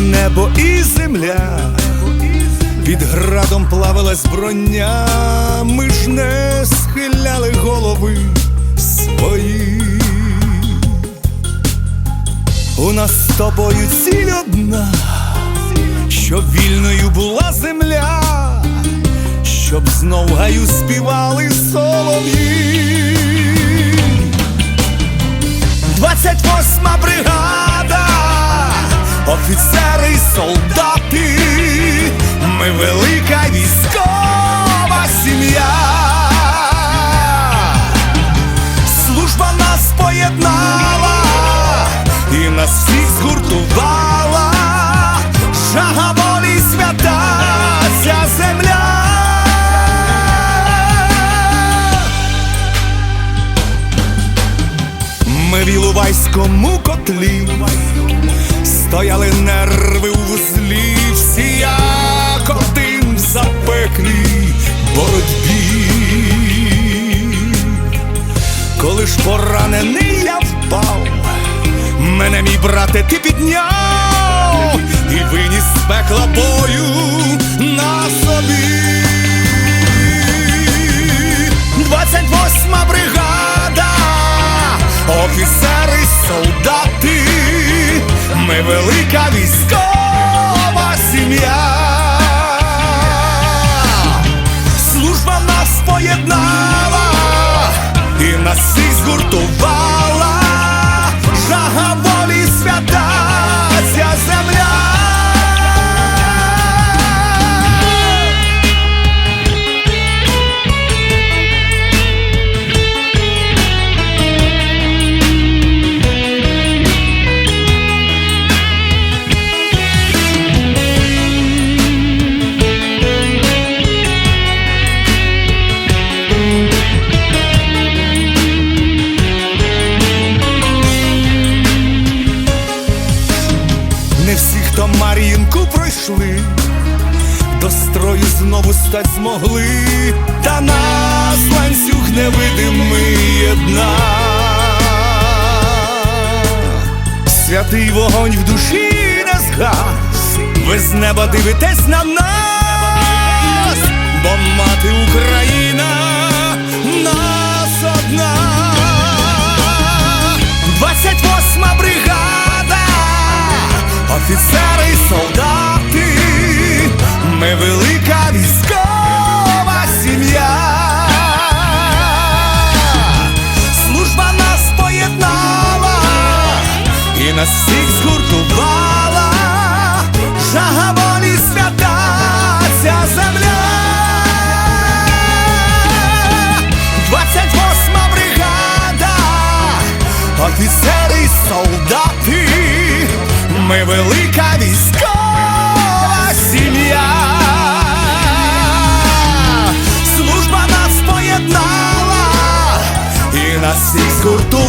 небо і земля, під градом плавилась броня, ми ж не схиляли голови свої. У нас з тобою ціль одна, щоб вільною була земля, щоб знов гаю співали солов'ї. 28 бригада, офіцери й солдати, ми велика військова сім'я. Служба нас поєднала і нас всіх згуртувала, жага волі свята ця земля. Ми в Іловайському котлі стояли нерви у вузлі, всі як один в запеклій боротьбі. Коли ж поранений я впав, мене мій брате ти підняв і виніс з пекла бою на собі. 28 бригада, офіцери, солдати, ми велика військова сім'я. Служба нас поєднала і нас всіх згуртувала, знову стать змогли, та нас ланцюг невидимий єдна. Святий вогонь в душі не згас, ви з неба дивитесь на нас, бо нас всіх згуртувала, жага волі свята ця земля. 28 бригада, офіцери й солдати, ми велика військова сім'я. Служба нас поєднала і нас всіх згуртувала,